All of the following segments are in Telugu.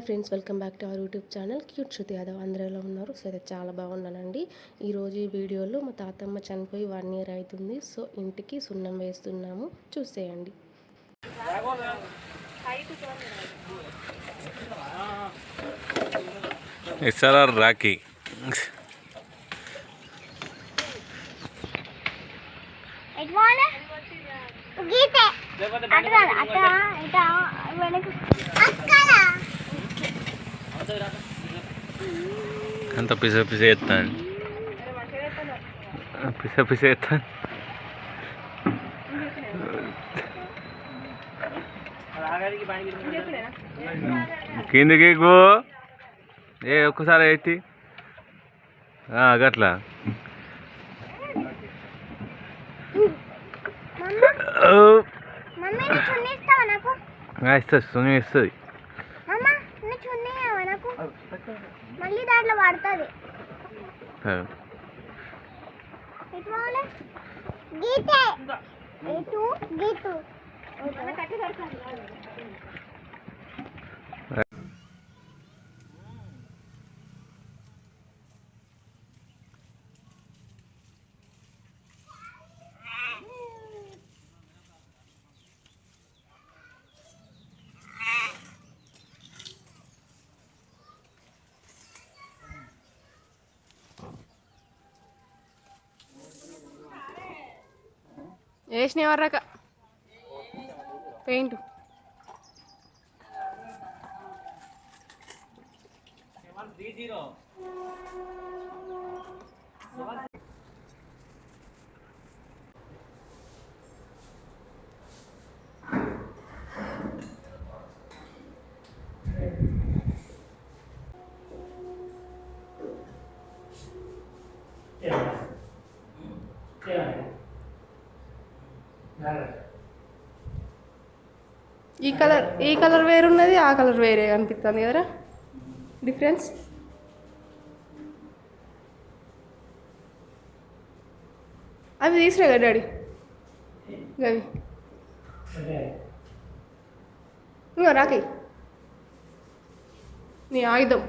Hi friends welcome back to our YouTube channel. Cute Shruti Yadav అందరూ ఎలా ఉన్నారు. సో అయితే చాలా బాగున్నానండి ఈరోజు ఈ వీడియోలో మా తాతమ్మ చనిపోయి వన్ ఇయర్ అవుతుంది. సో ఇంటికి సున్నం వేస్తున్నాము. చూసేయండి. ఎస్ఆర్ఆర్ రాఖీ? గీతే. అక్కడ? అంత పిస పిస ఎత్తాను పిస పిస ఎత్తాను కిందికి ఎక్కువ ఏ ఒక్కసారి ఎత్తి. ఆ, గట్లా. ఇస్తుంది হ্যাঁ వేసిన వరక పెయింట్. ఈ కలర్ ఈ కలర్ వేరున్నది ఆ కలర్ వేరే అనిపిస్తుంది కదరా? డిఫరెన్స్ అవి తీసుకురా కదా డాడీ? గవి? ఇంకో రాకి నీ ఆయుధం.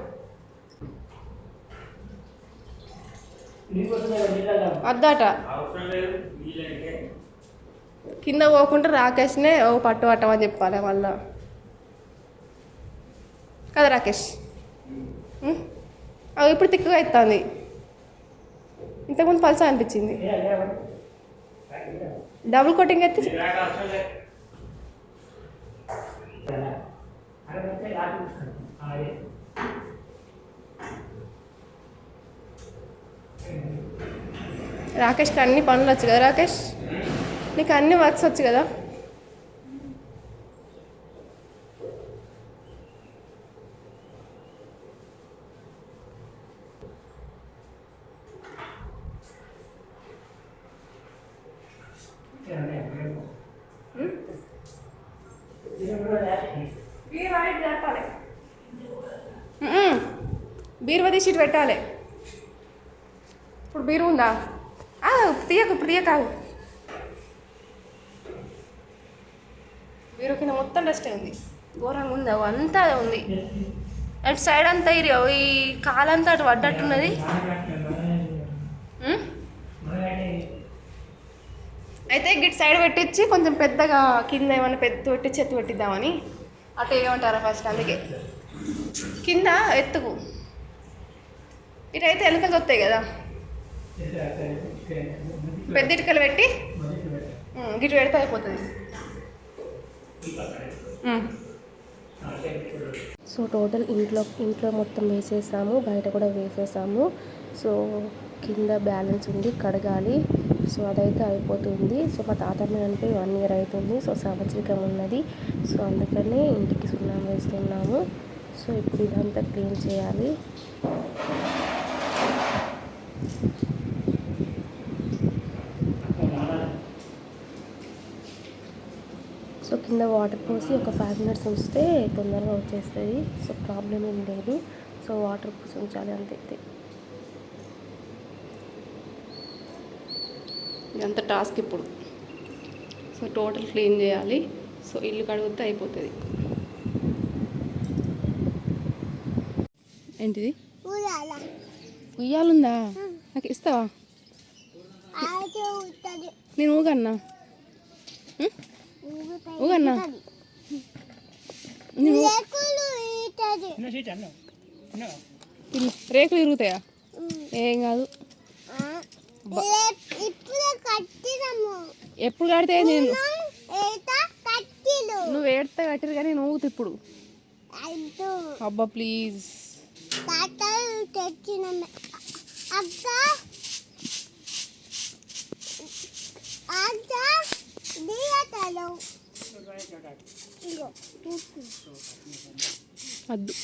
అద్దాట. కింద పోకుండా రాకేష్నే ఓ పట్టు పట్టమని చెప్పాలి మళ్ళా. కదా రాకేష్? అవి ఇప్పుడు తిక్కుగా ఎత్తుంది. ఇంతకుముందు పల్సా అనిపించింది. డబుల్ కోటింగ్ అయితే రాకేష్కి అన్ని పనులు వచ్చు కదా రాకేష్? నీకు అన్ని వర్క్స్ వచ్చు కదా. బీరువా తీసి ఇటు పెట్టాలి. ఇప్పుడు బీరు ఉందా? తీయకు ఇప్పుడు తీయకాగు బీరు కింద మొత్తం డస్ట్ ఉంది ఘోరంగా ఉంది అవి అంతా ఉంది. అటు సైడ్ అంతా ఇది ఈ కాలంతా అటు పడ్డట్టున్నది? అయితే గిట్ సైడ్ పెట్టించి కొంచెం పెద్దగా కింద ఏమైనా పెద్ద పెట్టించి ఎత్తు పెట్టిద్దామని అటు ఏమంటారా ఫస్ట్ అందుకే. కింద ఎత్తుకు. ఇటైతే ఎలుకలు వస్తాయి కదా. పెద్ద ఇటుకలు పెట్టి గిటు పెడితే అయిపోతుంది. సో టోటల్ ఇంట్లో ఇంట్లో మొత్తం వేసేసాము బయట కూడా వేసేసాము. సో కింద బ్యాలెన్స్ ఉంది కడగాలి. సో అదైతే అయిపోతుంది. సో మా తాతమ్మ చనిపోయి వన్ ఇయర్ అవుతుంది సో సంవత్సరికం ఉన్నది. సో అందుకనే ఇంటికి సున్నం వేస్తున్నాము. సో ఇప్పుడు ఇదంతా క్లీన్ చేయాలి. కింద వాటర్ పోసి ఒక ఫైవ్ మినిట్స్ ఉంచితే తొందరగా వచ్చేస్తుంది. సో ప్రాబ్లం ఏం లేదు. సో వాటర్ పోసి ఉంచాలి అంతే. ఇదంత టాస్క్ ఇప్పుడు. సో టోటల్ క్లీన్ చేయాలి. సో ఇల్లు కడిగితే అయిపోతుంది. ఏంటిది? ఊరాల ఉయ్యాలుందా? నాకు ఇస్తావా? నేను ఊగన్నా? ఊగన్నా. రేకులు ఇరుగుతాయా ఏం కాదు ఎప్పుడు కడితే నేను నువ్వు ఏడితే కట్టిరు కానీ నేను ఊగుతా ఇప్పుడు అబ్బా ప్లీజ్ అక్క వద్దు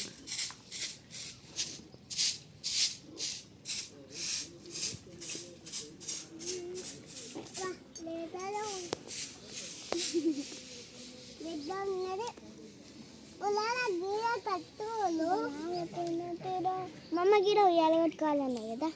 మమ్మ గీర ఉయ్యాల కట్టుకోవాలన్నా కదా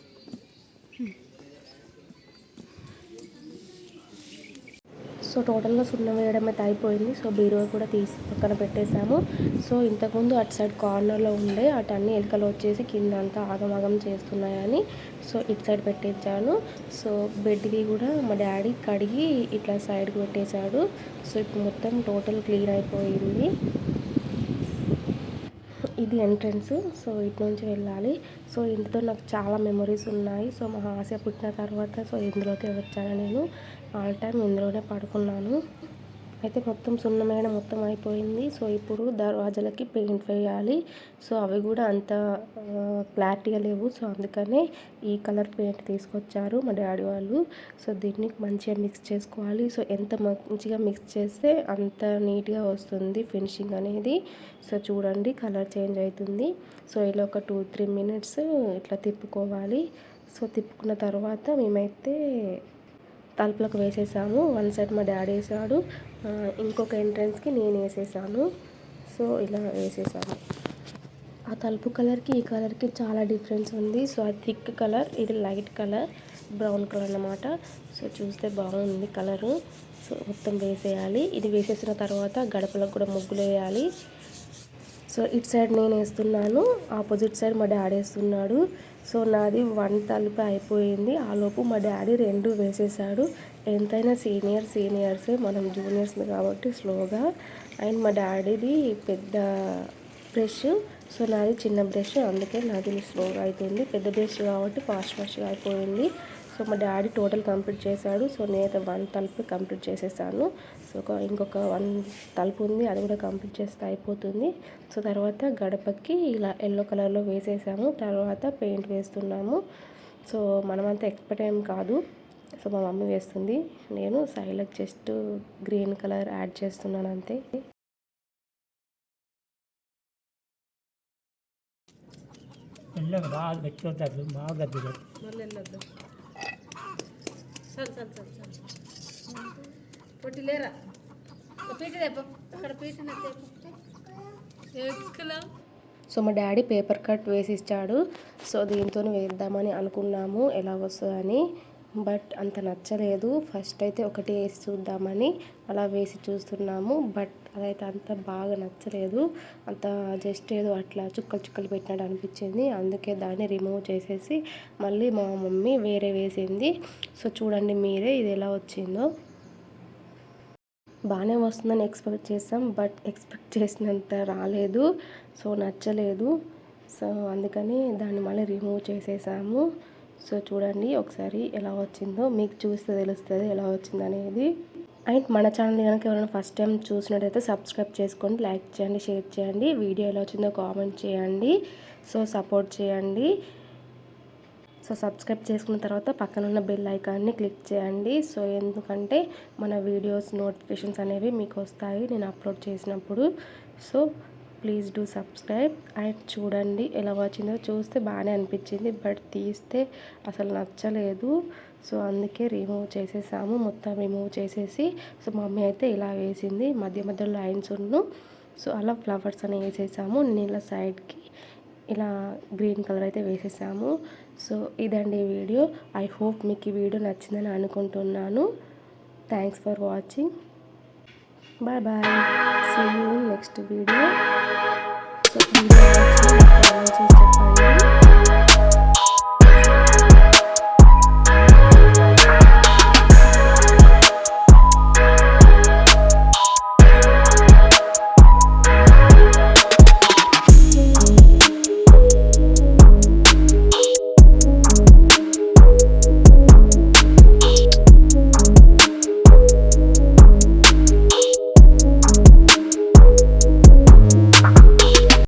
సో టోటల్గా సున్నం వేయడం అయితే అయిపోయింది. సో బీరువా కూడా తీసి పక్కన పెట్టేశాము. సో ఇంతకుముందు అటు సైడ్ కార్నర్లో ఉండే అటు అన్ని ఎలుకలు వచ్చేసి కింద అంతా ఆగమాగం చేస్తున్నాయని సో ఇటు సైడ్ పెట్టించాను. సో బెడ్ది కూడా మా డాడీ కడిగి ఇట్లా సైడ్కి పెట్టేశాడు. సో ఇప్పుడు మొత్తం టోటల్ క్లీన్ అయిపోయింది. ఇది ఎంట్రన్స్. సో ఇటు నుంచి వెళ్ళాలి. సో ఇంటితో నాకు చాలా మెమరీస్ ఉన్నాయి. సో మా ఆశ పుట్టిన తర్వాత సో ఇందులోకి వచ్చాను నేను. ఆల్ టైం ఇందులోనే పడుకున్నాను. అయితే మొత్తం సున్నమైన మొత్తం అయిపోయింది. సో ఇప్పుడు దర్వాజాలకి పెయింట్ వేయాలి. సో అవి కూడా అంత క్లారిటీగా లేవు. సో అందుకనే ఈ కలర్ పెయింట్ తీసుకొచ్చారు మా డాడీ వాళ్ళు. సో దీన్ని మంచిగా మిక్స్ చేసుకోవాలి. సో ఎంత మంచిగా మిక్స్ చేస్తే అంత నీట్గా వస్తుంది ఫినిషింగ్ అనేది. సో చూడండి కలర్ చేంజ్ అవుతుంది. సో ఇలా ఒక టూ త్రీ మినిట్స్ ఇట్లా తిప్పుకోవాలి. సో తిప్పుకున్న తర్వాత మేమైతే తలుపులకు వేసేసాము వన్ సైడ్ మా డాడీ వేసాడు. ఇంకొక ఎంట్రన్స్కి నేను వేసేసాను. సో ఇలా వేసేసాను. ఆ తలుపు కలర్కి ఈ కలర్కి చాలా డిఫరెన్స్ ఉంది. సో అది థిక్ కలర్ ఇది లైట్ కలర్ బ్రౌన్ కలర్ అన్నమాట. సో చూస్తే బాగుంది కలరు. సో మొత్తం వేసేయాలి. ఇది వేసేసిన తర్వాత గడపలకు కూడా ముగ్గులు వేయాలి. సో ఇటు సైడ్ నేను వేస్తున్నాను ఆపోజిట్ సైడ్ మా డాడీ వేస్తున్నాడు. సో నాది వన్ తలుపు అయిపోయింది. ఆ లోపు మా డాడీ రెండు వేసేసాడు. ఎంతైనా సీనియర్ సీనియర్సే మనం జూనియర్స్ కాబట్టి స్లోగా. అండ్ మా డాడీది పెద్ద బ్రష్ సో నాది చిన్న బ్రష్ అందుకే నాది స్లోగా అవుతుంది పెద్ద బ్రష్ కాబట్టి ఫాస్ట్ ఫాస్ట్గా అయిపోయింది. సో మా డాడీ టోటల్ కంప్లీట్ చేశాడు. సో నేనైతే వన్ తలుపు కంప్లీట్ చేసేసాను. సో ఒక ఇంకొక వన్ తలుపు ఉంది అది కూడా కంప్లీట్ చేస్తే అయిపోతుంది. సో తర్వాత గడపకి ఇలా ఎల్లో కలర్లో వేసేసాము. తర్వాత పెయింట్ వేస్తున్నాము. సో మనమంతా ఎక్స్పర్ట్ ఏం కాదు. సో మా మమ్మీ వేస్తుంది. నేను సైడ్కి జస్ట్ గ్రీన్ కలర్ యాడ్ చేస్తున్నాను అంతే. మెల్లగా బాగా గట్టి అవుతారు బాగా గట్టి మళ్ళీ వెళ్ళొద్దు సరే సరే పొట్టి లేరా? పీట తెప్ప అక్కడ పీట ఎక్కలా? సో మా డాడీ పేపర్ కట్ వేసి ఇచ్చాడు. సో దీంతో వేద్దామని అనుకున్నాము. ఎలా వస్తుందని. బట్ అంత నచ్చలేదు. ఫస్ట్ అయితే ఒకటి వేసి చూద్దామని అలా వేసి చూస్తున్నాము. బట్ అదైతే అంత బాగా నచ్చలేదు. అంత జస్ట్ ఏదో అట్లా చుక్కలు చుక్కలు పెట్టినట్టు అనిపించింది. అందుకే దాన్ని రిమూవ్ చేసేసి మళ్ళీ మా మమ్మీ వేరే వేసింది. సో చూడండి మీరే ఇది ఎలా వచ్చిందో. బాగానే వస్తుందని ఎక్స్పెక్ట్ చేసాం. బట్ ఎక్స్పెక్ట్ చేసినంత రాలేదు. సో నచ్చలేదు. సో అందుకని దాన్ని మళ్ళీ రిమూవ్ చేసేసాము. సో చూడండి ఒకసారి ఎలా వచ్చిందో మీకు చూస్తే తెలుస్తుంది ఎలా వచ్చింది అనేది. అండ్ మన ఛానల్ కనుక ఎవరైనా ఫస్ట్ టైం చూసినట్టయితే సబ్స్క్రైబ్ చేసుకోండి లైక్ చేయండి షేర్ చేయండి. వీడియో ఎలా వచ్చిందో కామెంట్ చేయండి. సో సపోర్ట్ చేయండి. సో సబ్స్క్రైబ్ చేసుకున్న తర్వాత పక్కన ఉన్న బెల్ ఐకాన్ని క్లిక్ చేయండి. సో ఎందుకంటే మన వీడియోస్ నోటిఫికేషన్స్ అనేవి మీకు వస్తాయి నేను అప్లోడ్ చేసినప్పుడు. So please do subscribe. And చూడండి ఎలా వచ్చిందో. చూస్తే బాగానే అనిపించింది బట్ తీస్తే అసలు నచ్చలేదు. సో అందుకే రిమూవ్ చేసేసాము. మొత్తం రిమూవ్ చేసేసి సో మమ్మీ అయితే ఇలా వేసింది. మధ్య మధ్యలో లైన్స్ ఉన్ను. సో అలా ఫ్లవర్స్ అని వేసేసాము. నీళ్ళ సైడ్కి ఇలా గ్రీన్ కలర్ అయితే వేసేసాము. సో ఇదండి వీడియో ఐ హోప్ మీకు ఈ వీడియో నచ్చిందని అనుకుంటున్నాను. Thanks for watching bye bye see you next video Be there to volunteer separately.